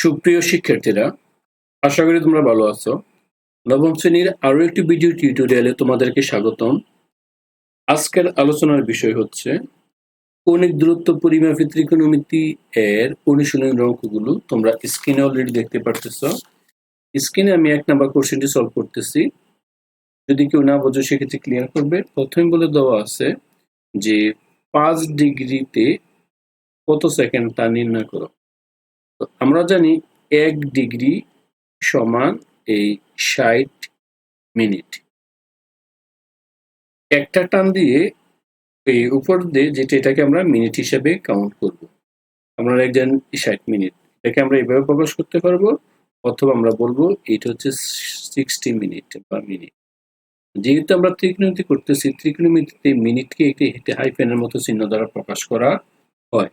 সুপ্রিয় শিক্ষার্থীরা, আশা করি তোমরা ভালো আছো। নবম শ্রেণির আরও একটি ভিডিও টিউটোরিয়ালে তোমাদেরকে স্বাগতম। আজকের আলোচনার বিষয় হচ্ছে কৌণিক দূরত্ব পরিমাপী ত্রিকোণমিতি এর অনুশীলনের অঙ্কগুলো তোমরা স্ক্রিনে অলরেডি দেখতে পারতেছ। স্ক্রিনে আমি এক নাম্বার কোশ্চেনটি সলভ করতেছি। যদি কেউ না বোঝো, সেক্ষেত্রে ক্লিয়ার করবে। প্রথমে বলে দেওয়া আছে যে, পাঁচ ডিগ্রিতে কত সেকেন্ড তা নির্ণয় করো। আমরা জানি এক ডিগ্রি সমান এই ষাট মিনিট। একটা টান দিয়ে এই উপর দিয়ে যেটা এটাকে আমরা মিনিট হিসেবে কাউন্ট করব। আমরা একজন ষাট মিনিট। এটাকে আমরা এভাবে প্রকাশ করতে পারব অথবা আমরা বলব এটা হচ্ছে সিক্সটি মিনিট বা মিনিট। যেহেতু আমরা ত্রিকোণমিতি করতেছি, ত্রিকোণমিতিতে মিনিটকে একটি হাইফেনের মতো চিহ্ন দ্বারা প্রকাশ করা হয়।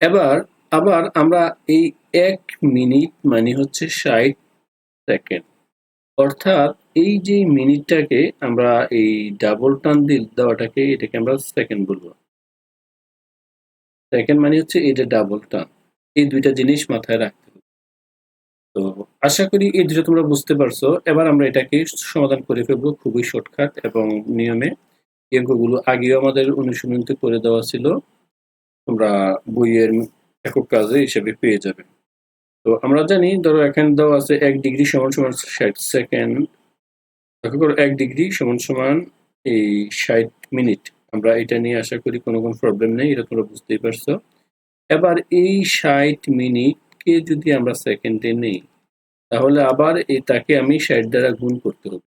এবার আবার আমরা এই এক মিনিট মানে হচ্ছে ষাট সেকেন্ড। অর্থাৎ এই যে মিনিটটাকে আমরা এই ডাবল টান দিল দেওয়াটাকে এটাকে আমরা সেকেন্ড বলব। সেকেন্ড মানে হচ্ছে যে ডাবল টান এই দুইটা জিনিস মাথায় রাখতে তো আশা করি এই দুটো তোমরা বুঝতে পারছ। এবার আমরা এটাকে সমাধান করে ফেলব খুবই শর্টকাট এবং নিয়মে। এই অঙ্কগুলো আগেও আমাদের অনুশীলনীতে করে দেওয়া ছিল। তোমরা বইয়ের একক কাজে হিসেবে পেয়ে যাবে তো আমরা জানি, ধরো এখানে দেওয়া আছে এক ডিগ্রি সমান সমান ষাট সেকেন্ড। লক্ষ্য করো, এক ডিগ্রি সমান সমান এই ষাট মিনিট। আমরা এটা নিয়ে আশা করি কোনো কোনো প্রবলেম নেই, এটা তোমরা বুঝতেই পারছ। এবার এই ষাট মিনিটকে যদি আমরা সেকেন্ডে নেই, তাহলে আবার এই তাকে আমি ষাট দ্বারা গুণ করতে হবে।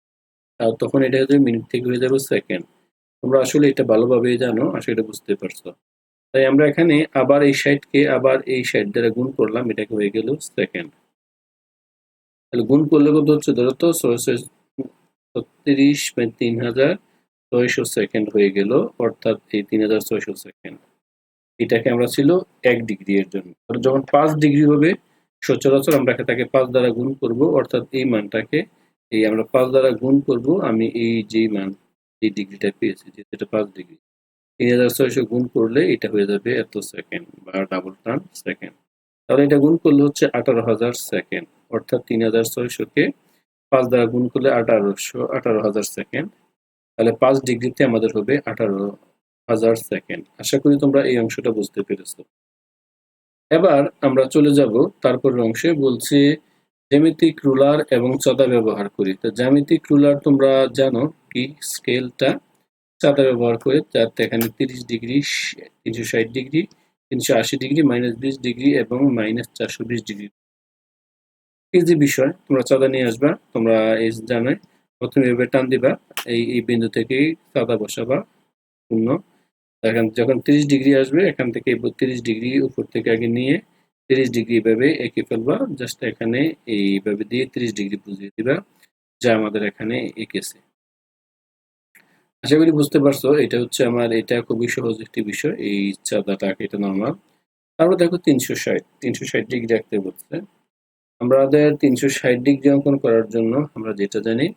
আর তখন এটা হচ্ছে মিনিট থেকে হয়ে যাবে সেকেন্ড। তোমরা আসলে এটা ভালোভাবেই জানো আসলে এটা বুঝতে পারছ। তাই আমরা এখানে আবার এই সাইডকে আবার এই সাইড দ্বারা গুণ করলাম, এটাকে হয়ে গেল সেকেন্ড তাহলে গুণ করলে কত হচ্ছে? ধরো তো ছয়শো ছত্রিশ তিন হাজার ছয়শো সেকেন্ড হয়ে গেল, অর্থাৎ এই তিন হাজার ছয়শো সেকেন্ড এটাকে আমরা ছিল এক ডিগ্রি এর জন্য। যখন পাঁচ ডিগ্রি হবে, সচরাচর আমরা তাকে পাঁচ দ্বারা গুণ করব, অর্থাৎ এই মানটাকে এই আমরা পাঁচ দ্বারা গুণ করব, আমি এই যে মান, এই ডিগ্রিটা পেয়েছি যেটা পাঁচ ডিগ্রি তিন হাজার ছয়শো গুণ করলে এটা হয়ে যাবে এত সেকেন্ড বা ডাবল টার্ন সেকেন্ড। তাহলে এটা গুণ করলে হচ্ছে আঠারো হাজার সেকেন্ড, অর্থাৎ তিন হাজার ছয়শোকে পাঁচ দ্বারা গুণ করলে আঠারোশো, আঠারো হাজার সেকেন্ড। তাহলে পাঁচ ডিগ্রিতে আমাদের হবে আঠারো হাজার সেকেন্ড। আশা করি তোমরা এই অংশটা বুঝতে পেরেছ। এবার আমরা চলে যাব তারপরের অংশে, বলছি জ্যামিতিক রুলার এবং চদা ব্যবহার করি। তো জ্যামিতিক রুলার তোমরা জানো কি? স্কেলটা চাঁদা ব্যবহার করে যাতে এখানে তিরিশ ডিগ্রি, তিনশো ষাট ডিগ্রি, তিনশো আশি ডিগ্রি, মাইনাস বিশ ডিগ্রি এবং মাইনাস চারশো বিশ ডিগ্রি। এই যে বিষয়, তোমরা চাঁদা নিয়ে আসবা, তোমরা এই জানোই, প্রথমে এভাবে টান দিবা, এই এই বিন্দু থেকেই চাঁদা বসাবা শূন্য এখান যখন তিরিশ ডিগ্রি আসবে, এখান থেকে বত্রিশ ডিগ্রি উপর থেকে আগে নিয়ে তিরিশ ডিগ্রি এভাবে এঁকে ফেলবা, জাস্ট এখানে এইভাবে দিয়ে তিরিশ ডিগ্রি বুঝিয়ে দিবা, যা আমাদের এখানে এঁকেছে। আশা করি বুঝতে পারছ, এটা হচ্ছে আমার, এটা খুবই সহজ একটি বিষয়, এই চাঁদাটাকে এটা নর্মাল তারপর দেখো তিনশো ষাট তিনশো ষাট ডিগ্রি রাখতে বলছে। আমাদের তিনশো ষাট ডিগ্রি অঙ্কন করার জন্য আমরা যেটা জানি,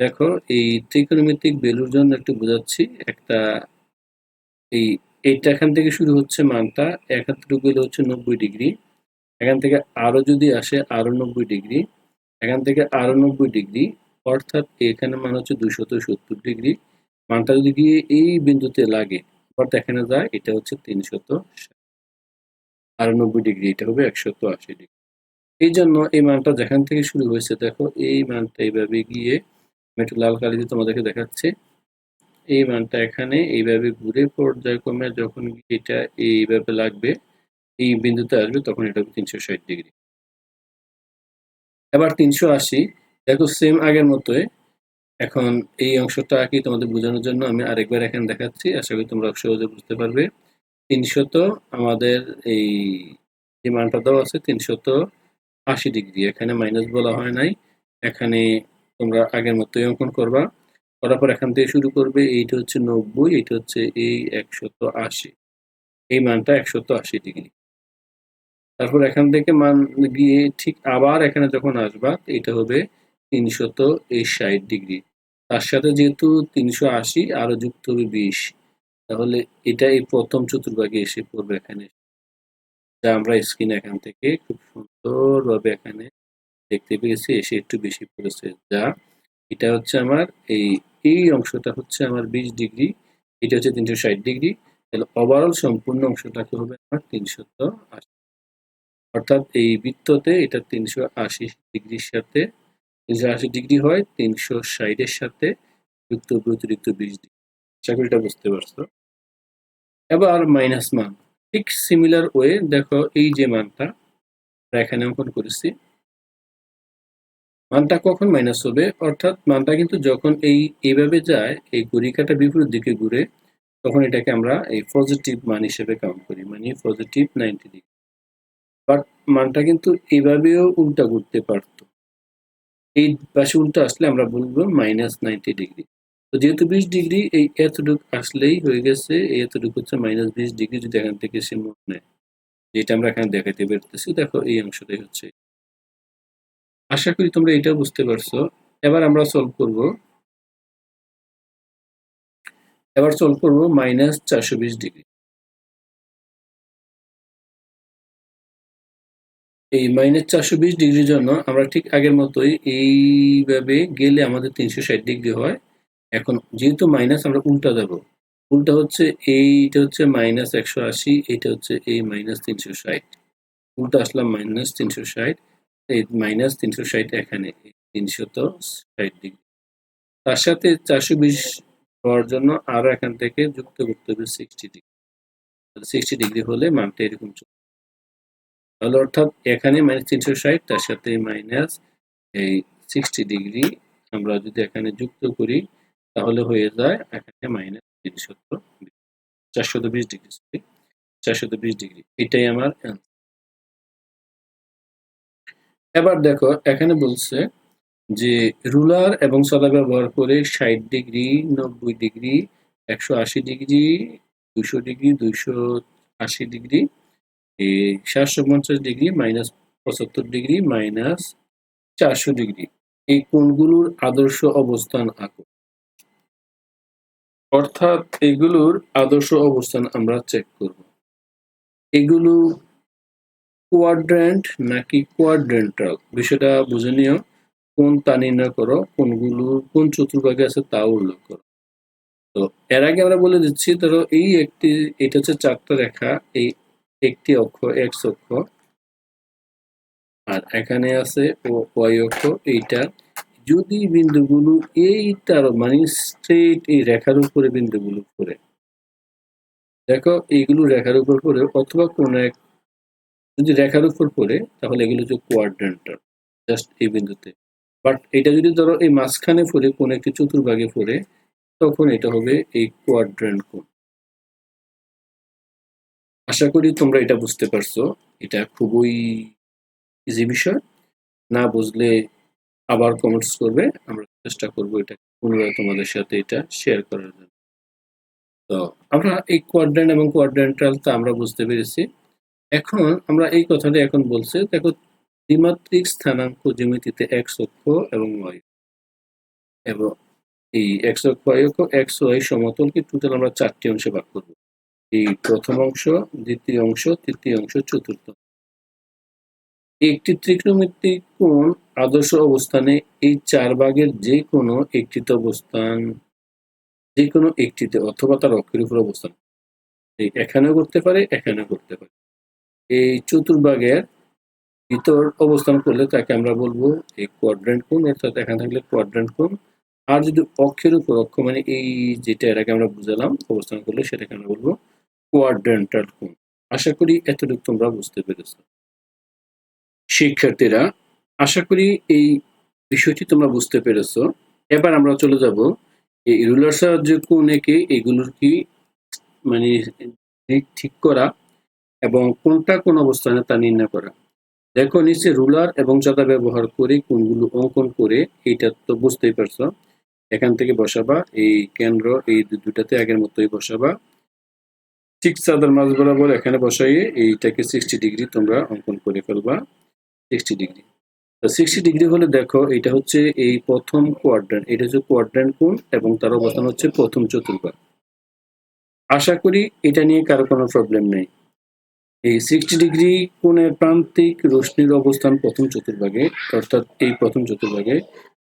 দেখো এই ত্রিকোণমিতিক বেলুর জন্য একটু বোঝাচ্ছি, একটা এই এইটা এখান থেকে শুরু হচ্ছে মানটা একাত্তর গেলে হচ্ছে নব্বই ডিগ্রি, এখান থেকে আরও যদি আসে আরও নব্বই ডিগ্রি, এখান থেকে আরও নব্বই ডিগ্রি, অর্থাৎ এখানে মান হচ্ছে দুশত সত্তর ডিগ্রি মানটা যদি গিয়ে এই বিন্দুতে লাগে, আবার দেখানো যায়, এটা হচ্ছে তিনশত আর নব্বই ডিগ্রি, এটা হবে একশত আশি ডিগ্রি। এই জন্য এই মানটা যেখান থেকে শুরু হয়েছে, দেখো, এই মানটা এইভাবে গিয়ে, আমি একটু লাল কালি দিয়ে তোমাদেরকে দেখাচ্ছি। এই মানটা এখানে এইভাবে ঘুরে পর্যায়ক্রমে যখন এটা এইভাবে লাগবে, এই বিন্দুতে আসবে, তখন এটা হবে তিনশো ষাট ডিগ্রি। এবার তিনশো আশি, দেখো সেম আগের মতোই এখন এই অংশটা কি তোমাদের বোঝানোর জন্য আমি আরেকবার এখানে দেখাচ্ছি। আশা করি তোমরা সহজে বুঝতে পারবে। তিনশত আমাদের এই যে মানটা দেওয়া আছে, তিনশত আশি ডিগ্রি। এখানে মাইনাস বলা হয় নাই। এখানে তোমরা আগের মতোই অঙ্কন করবা। করার পর এখান থেকে শুরু করবে, এইটা হচ্ছে নব্বই, এইটা হচ্ছে এই একশত আশি। এই মানটা একশত আশি ডিগ্রি। তারপর এখান থেকে মান গিয়ে ঠিক আবার এখানে যখন আসবা এটা হবে তিনশত এই ষাট ডিগ্রি। তার সাথে যেহেতু তিনশো আশি, আরও যুক্ত হবে বিশ, তাহলে এটা এই প্রথম চতুর্ভাগে এসে পড়বে এখানে। যা আমরা স্ক্রিন এখান থেকে খুব সুন্দরভাবে এখানে দেখতে পেয়েছি, এসে একটু বেশি পড়েছে। যা, এটা হচ্ছে আমার, এই এই অংশটা হচ্ছে আমার বিশ ডিগ্রি, এটা হচ্ছে তিনশো ষাট ডিগ্রি, তাহলে ওভারঅল সম্পূর্ণ অংশটাকে হবে আমার তিনশত আশি। অর্থাৎ এই বৃত্ততে এটা তিনশো আশি ডিগ্রির সাথে তিনশো আশি ডিগ্রি হয় তিনশো ষাটের সাথে যুক্ত অতিরিক্ত বিশ ডিগ্রি। আশা করি এটা বুঝতে পারছ? এবার মাইনাস মান। ঠিক সিমিলার ওয়ে দেখো এই যে মানটা এখানে অঙ্কন করেছি। মানটা কখন মাইনাস হবে? অর্থাৎ মানটা কিন্তু যখন এই, এইভাবে যায়, এই ঘড়িকাটা বিপরীত দিকে ঘুরে, তখন এটাকে আমরা এই পজিটিভ মান হিসেবে কাউন্ট করি মানে পজিটিভ নাইনটি ডিগ্রি বাট মানটা কিন্তু এইভাবেও উল্টা ঘুরতে পারতো। এই পাশে উল্টা আসলে আমরা বলব মাইনাস নাইনটি ডিগ্রি তো যেহেতু বিশ ডিগ্রি এই এতটুকু আসলেই হয়ে গেছে, এই এতটুকু হচ্ছে মাইনাস বিশ ডিগ্রি যদি এখান থেকে সে মনে নেয়। যেটা আমরা এখানে দেখাতে পারতেছি, দেখো এই অংশটাই হচ্ছে। আশা করি তোমরা এটা বুঝতে পারছ। এবার আমরা সলভ করব। এবার সলভ করব মাইনাস চারশো বিশ ডিগ্রি এই মাইনাস চারশো বিশ ডিগ্রির জন্য আমরা ঠিক আগের মতোই এইভাবে গেলে আমাদের তিনশো ষাট ডিগ্রি হয়। এখন যেহেতু মাইনাস, আমরা উল্টা যাব উল্টা হচ্ছে এইটা হচ্ছে মাইনাস একশো আশি, এইটা হচ্ছে এই মাইনাস তিনশো ষাট। উল্টা আসলাম মাইনাস তিনশো ষাট, এই মাইনাস তিনশো ষাট এখানে তিনশত ষাট ডিগ্রি। তার সাথে চারশো বিশ হওয়ার জন্য আরও এখান থেকে যুক্ত করতে হবে সিক্সটি ডিগ্রি। সিক্সটি ডিগ্রি হলে মানটা এরকম চলবে তাহলে অর্থাৎ এখানে মাইনাস তিনশো ষাট, তার সাথে মাইনাস এই সিক্সটি ডিগ্রি আমরা যদি এখানে যুক্ত করি, তাহলে হয়ে যায় এখানে মাইনাস তিনশত চারশত বিশ ডিগ্রি সরি চারশত বিশ ডিগ্রি এটাই আমার এবার দেখো, এখানে বলছে যে রুলার এবং সদা ব্যবহার করে ষাট ডিগ্রি নব্বই ডিগ্রি একশো আশি ডিগ্রি দুশো ডিগ্রি দুইশো আশি ডিগ্রি সাতশো পঞ্চাশ ডিগ্রি মাইনাস পঁচাত্তর ডিগ্রি মাইনাস চারশো ডিগ্রি। এই কোণগুলোর আদর্শ অবস্থান আঁকো। অর্থাৎ এগুলোর আদর্শ অবস্থান আমরা চেক করব। এগুলো কোয়াড্রেন্ট নাকি কোয়াড্রেন্টাল বিষয়টা বুঝে নিও। কোন তা নির্ণয় করো কোনগুলো কোন চতুর্ভাগে আছে তা উল্লেখ করো। তো এর আগে আমরা বলে দিচ্ছি, ধরো এই একটি, এটা হচ্ছে চারটা রেখা, এই একটি অক্ষ এক্স অক্ষ। আর এখানে আছে ওয়াই অক্ষ, এইটা। যদি বিন্দুগুলো এইটার মানে স্ট্রেট এই রেখার উপরে বিন্দুগুলো পড়ে। দেখো, এইগুলো রেখার উপর পড়ে অথবা কোন এক যদি রেখার উপর পড়ে, তাহলে এগুলো হচ্ছে কোয়াড্রেন্টার জাস্ট এই বিন্দুতে। বাট এটা যদি ধরো এই মাঝখানে পড়ে, কোন একটি চতুর্ভাগে পড়ে, তখন এটা হবে এই কোয়াড্রেন্ট কোণ। আশা করি তোমরা এটা বুঝতে পারছ। এটা খুবই ইজি বিষয়। না বুঝলে আবার কমেন্টস করবে। আমরা চেষ্টা করব এটা পুনরায় তোমাদের সাথে এটা শেয়ার করার জন্য। তো আমরা এই কোয়াড্রেন্ট এবং কোয়াড্রেন্টাল তা আমরা বুঝতে পেরেছি। এখন আমরা এই কথাটা এখন বলছে, দেখো দ্বিমাত্রিক স্থানাঙ্ক জ্যামিতিতে এক্স অক্ষ এবং ওয়াই এবং এই এক্স অক্ষ ওয়াই অক্ষ এক্স ওয়াই সমতলকে টোটাল আমরা চারটি অংশে ভাগ করব। এই প্রথম অংশ, দ্বিতীয় অংশ, তৃতীয় অংশ, চতুর্থ। একটি ত্রিকোণমিতিক কোণ আদর্শ অবস্থানে এই চার ভাগের যে কোনো একটিতে অবস্থান, যে কোনো একটিতে অথবা তার অক্ষের উপর অবস্থান। এখানেও করতে পারে, এখানেও করতে পারে। এই চতুর্ভাগের ভিতর অবস্থান করলে তাকে আমরা বলব এই কোয়াড্রেন্ট কোণ, অর্থাৎ এখানে থাকলে কোয়াড্রেন্ট কোণ। আর যদি অক্ষের উপর অক্ষ মানে এই যেটা আগে আমরা বুঝালাম, অবস্থান করলে সেটাকে আমরা বলব কোয়াড্রেন্টাল কোণ। আশা করি এতটুকু তোমরা বুঝতে পেরেছ। শিক্ষার্থীরা, আশা করি এই বিষয়টি তোমরা বুঝতে পেরেছ। এবার আমরা চলে যাব এই রুলার সাহায্যে কোণ এঁকে এগুলোর কি মানে ঠিক করা এবং কোনটা কোন অবস্থানে তা নির্ণয় করা। দেখো নিচে রুলার এবং চাঁদা ব্যবহার করে কোনগুলো অঙ্কন করে এইটা তো বুঝতেই পারছ। এখান থেকে বসাবা, এই কেন্দ্র এই দুটাতে আগের মতোই বসাবা। ঠিক চাঁদার মাঝ বরাবর এখানে বসাইয়ে এইটাকে সিক্সটি ডিগ্রি তোমরা অঙ্কন করে ফেলবা। সিক্সটি ডিগ্রি তো সিক্সটি ডিগ্রি হলে দেখো এটা হচ্ছে এই প্রথম কোয়াড্রেন্ট এটা হচ্ছে কোয়াড্রেন্ট কোণ এবং তার অবস্থান হচ্ছে প্রথম চতুর্ভাগ। আশা করি এটা নিয়ে কারও কোনো প্রবলেম নেই। এই সিক্সটি ডিগ্রি কোণের প্রান্তিক রশ্মির অবস্থান প্রথম চতুর্ভাগে, অর্থাৎ এই প্রথম চতুর্ভাগে।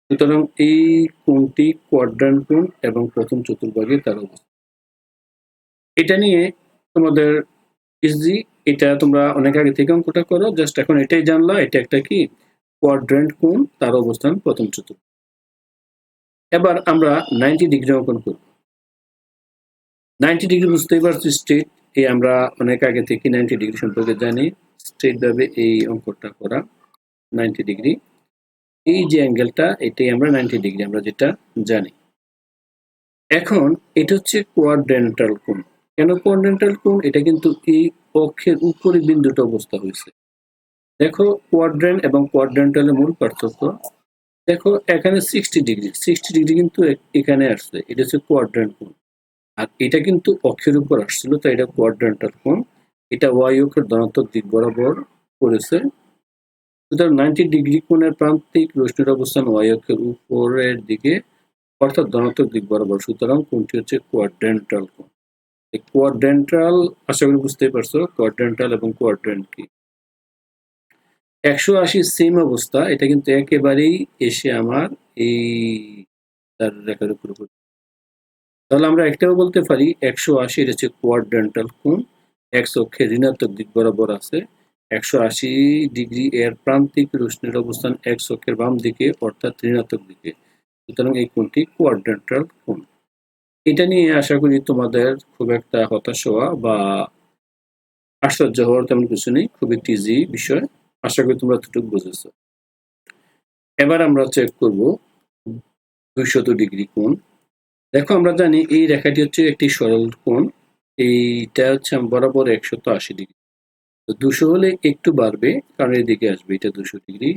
সুতরাং এই কোণটি কোয়াড্রান্ট কোণ এবং প্রথম চতুর্ভাগে তার অবস্থান। এটা নিয়ে তোমাদের ইজি এটা তোমরা অনেক আগে থেকে অঙ্কটা করো। জাস্ট এখন এটাই জানলা, এটা একটা কি? কোয়াড্রেন্ট কোণ, তার অবস্থান প্রথম চতুর্থ। এবার আমরা নাইনটি ডিগ্রি অঙ্কন করব। নাইনটি ডিগ্রি বুঝতেই পারছি স্ট্রেট এই আমরা অনেক আগে থেকে নাইনটি ডিগ্রি সম্পর্কে জানি। স্ট্রেট ভাবে এই অঙ্কটা করা। নাইনটি ডিগ্রি এই যে অ্যাঙ্গেলটা এটাই আমরা নাইনটি ডিগ্রি আমরা যেটা জানি। এখন, এটা হচ্ছে কোয়াড্রেন্টাল কোণ। কেন কোয়াড্রেন্টাল কোণ? এটা কিন্তু এই অক্ষের উপরে বিন্দুটা অবস্থা হয়েছে। দেখো, কোয়াড্রেন্ট এবং কোয়াড্রেন্টালের মূল পার্থক্য। দেখো, এখানে সিক্সটি ডিগ্রি সিক্সটি ডিগ্রি কিন্তু এখানে আসছে। এটা হচ্ছে কোয়াড্রেন্ট কোণ। আর এটা কিন্তু অক্ষের উপর আসছিল, তাই এটা কোয়াড্রেন্টাল কোণ। এটা ওয়াই অক্ষের ধনাত্মক দিক বরাবর করেছে সুতরাং নাইনটি ডিগ্রি কোণের প্রান্তিক রশ্মির অবস্থান ওয়াই অক্ষের উপরের দিকে, অর্থাৎ ধনাত্মক দিক বরাবর। সুতরাং কোণটি হচ্ছে কোয়াড্রেন্টাল এই কোয়াড্রেন্টাল আশা করি বুঝতেই পারছ কোয়াড্রেন্টাল এবং কোয়াড্রেন্ট কি? একশো আশি সেম অবস্থা, এটা কিন্তু একেবারেই এসে আমার এই তার রেখার উপর। তাহলে আমরা একটাও বলতে পারি, একশো আশি এটা হচ্ছে কোয়াড্রেন্টাল কোণ এক্স অক্ষে ঋণাত্মক দিক বরাবর আছে। একশো আশি ডিগ্রি এর প্রান্তিক রশ্মির অবস্থান এক অক্ষের বাম দিকে, অর্থাৎ ঋণাত্মক দিকে। সুতরাং এই কোণটি কোয়াড্রেন্টাল কোণ। এটা নিয়ে আশা করি তোমাদের খুব একটা হতাশ হওয়া বা আশ্চর্য হওয়ার তেমন কিছু নেই। খুব একটি ইজি বিষয়। আশা করি তোমরা এতটুকু বুঝেছ। এবার আমরা চেক করব দুইশত ডিগ্রি কোণ। দেখো, আমরা জানি এই রেখাটি হচ্ছে একটি সরল কোণ। এইটা হচ্ছে বরাবর একশত আশি ডিগ্রি। তো দুশো হলে একটু বাড়বে, কারণ এদিকে আসবে, এটা দুশো ডিগ্রি।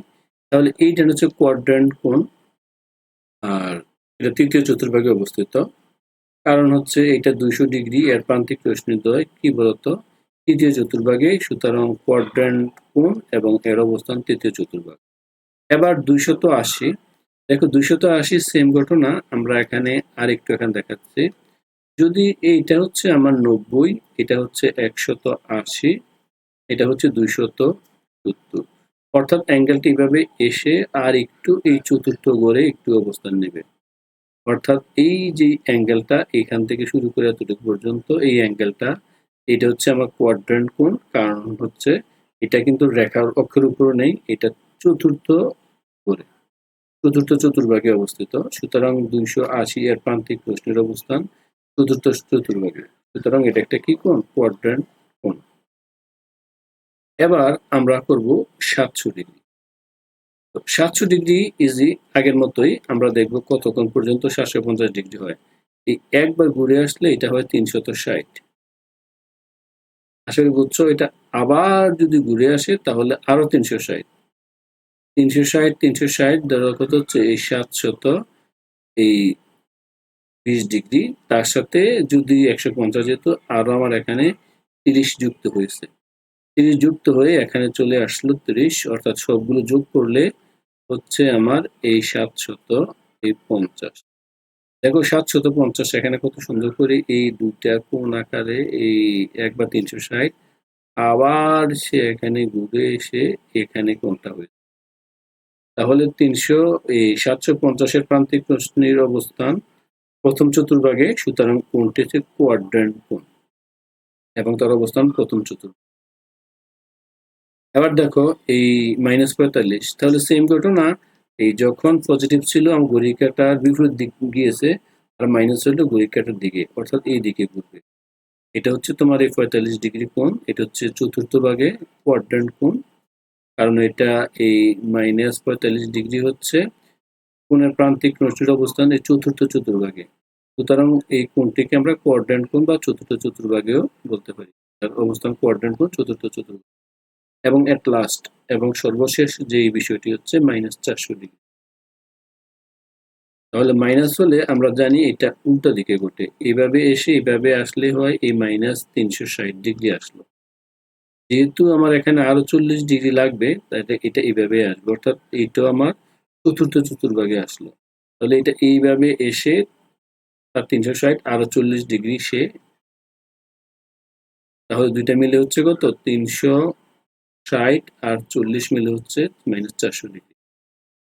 তাহলে এইটা হচ্ছে কোয়াড্রেন্ট কোণ। আর এটা তৃতীয় চতুর্ভাগে অবস্থিত। কারণ হচ্ছে এটা দুইশো ডিগ্রি এর প্রান্তিক রশ্মিদ্বয় কি বলতো? তৃতীয় চতুর্ভাগে সুতরাং কোয়াড্রেন্ট কোণ এবং এর অবস্থান তৃতীয় চতুর্ভাগ। এবার দুইশত আশি। দেখো দুইশত আশি সেম ঘটনা, আমরা এখানে আরেকটু এখানে দেখাচ্ছি। যদি এইটা হচ্ছে আমার নব্বই, এটা হচ্ছে একশত আশি, এটা হচ্ছে দুইশত সত্তর। অর্থাৎ অ্যাঙ্গেলটি এইভাবে এসে আর একটু এই চতুর্থ গড়ে একটু অবস্থান নেবে। অর্থাৎ এই যে অ্যাঙ্গেলটা এখান থেকে শুরু করে এতটুকু পর্যন্ত, এই অ্যাঙ্গেলটা, এটা হচ্ছে আমার কোয়াড্রেন্ট কোণ, কারণ হচ্ছে এটা কিন্তু রেখার অক্ষের উপর নেই, এটা চতুর্থ করে, চতুর্থ চতুর্ভাগে অবস্থিত। সুতরাং দুইশো আশি এর প্রান্তিক প্রশ্নের অবস্থান চতুর্থ চতুর্ভাগে। সুতরাং এটা একটা কি কোণ? কোয়াড্রেন্ট কোণ। এবার আমরা করব সাতশো ডিগ্রি। সাতশো ডিগ্রি ইজি আগের মতোই আমরা দেখব কতক্ষণ পর্যন্ত সাতশো পঞ্চাশ ডিগ্রি হয়। এই একবার ঘুরে আসলে এটা হয় তিনশত ষাট। আসলে বুঝছ, এটা আবার যদি ঘুরে আসে তাহলে আরও তিনশো ষাট। তিনশো ষাট তিনশো ষাট, ধরো কত হচ্ছে এই সাতশত, এই বিশ ডিগ্রি। তার সাথে যদি একশো পঞ্চাশ যেত, আরও আমার এখানে তিরিশ যুক্ত হয়েছে। তিরিশ যুক্ত হয়ে এখানে চলে আসলো তিরিশ, অর্থাৎ সবগুলো যোগ করলে হচ্ছে আমার এই সাতশত এই পঞ্চাশ। দেখো সাতশত পঞ্চাশ, এখানে কত সুন্দর করে এই দুইটা কোন আকারে এই একবার তিনশো ষাট, আবার সে এখানে ঘুরে এসে এখানে কোনটা হয়েছে। তাহলে তিনশো, এই সাতশো পঞ্চাশের প্রান্তিক প্রশ্নের অবস্থান, প্রথম চতুর্ভাগে, সুতরাং কোনটি হচ্ছে কোয়াড্রেন্ট কোণ, এবং তার অবস্থান প্রথম চতুর্ভাগ। এবার দেখো এই মাইনাস পঁয়তাল্লিশ, তাহলে সেম ঘটনা এই যখন পজিটিভ ছিল, আমার ঘড়ি কাটার বিপরীত দিক গিয়েছে, আর মাইনাস হলো ঘড়ি কাটার দিকে, অর্থাৎ এই দিকে ঘুরবে। এটা হচ্ছে তোমার এই পঁয়তাল্লিশ ডিগ্রি কোণ, এটা হচ্ছে চতুর্থ ভাগে কোয়াড্রেন্ট কোণ, কারণ এটা এই মাইনাস পঁয়তাল্লিশ ডিগ্রি হচ্ছে কোণের প্রান্তিক নষ্টের অবস্থান এই চতুর্থ চতুর্ভাগে। সুতরাং এই কোণটিকে আমরা কোয়াড্রেন্ট কোণ বা চতুর্থ চতুর্ভাগেও বলতে পারি। তার অবস্থান কোয়াড্রেন্ট কোণ, চতুর্থ চতুর্ভাগ। এবং এট লাস্ট এবং সর্বশেষ যে বিষয়টি হচ্ছে মাইনাস চারশো ডিগ্রি তাহলে মাইনাস হলে আমরা জানি এটা উল্টো দিকে ঘটে। এইভাবে এসে এইভাবে আসলে হয়, এই মাইনাস তিনশো ষাট ডিগ্রি আসলো। যেহেতু আমার এখানে আরও চল্লিশ ডিগ্রি লাগবে, তাহলে এটা এইভাবে আসবে। অর্থাৎ এইটাও আমার চতুর্থ চতুর্ভাগে আসলো। তাহলে এটা এইভাবে এসে তার তিনশো ষাট, আরও চল্লিশ ডিগ্রি সে, তাহলে দুইটা মিলে হচ্ছে কত? তিনশো ষাট আর চল্লিশ মিলে হচ্ছে মাইনাস চারশো ডিগ্রি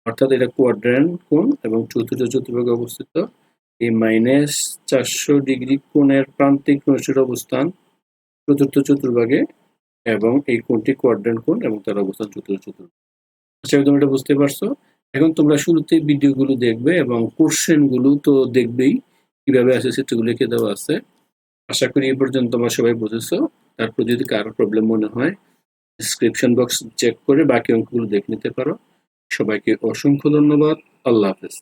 অর্থাৎ এটা কোয়াড্রেন্ট কোণ এবং চতুর্থ চতুর্ভাগে অবস্থিত। এই মাইনাস চারশো ডিগ্রি কোণের প্রান্তিক রশ্মির অবস্থান চতুর্থ চতুর্ভাগে এবং এই কোণটি কোয়াড্রেন্ট কোণ এবং তার অবস্থান চতুর্থ চতুর্ভাগে। আচ্ছা তোমরা এটা বুঝতে পারছ। এখন তোমরা শুরুতে ভিডিওগুলো দেখবে এবং কোশ্চেনগুলো তো দেখবেই, কীভাবে আছে সেগুলো লিখে দেওয়া আছে। আশা করি এই পর্যন্ত তোমরা সবাই বুঝেছ। তারপর যদি কারও প্রবলেম মনে হয় ডিসক্রিপশন বক্স চেক করে বাকি অঙ্কগুলো দেখে নিতে পারো। সবাইকে অসংখ্য ধন্যবাদ। আল্লাহ হাফেজ।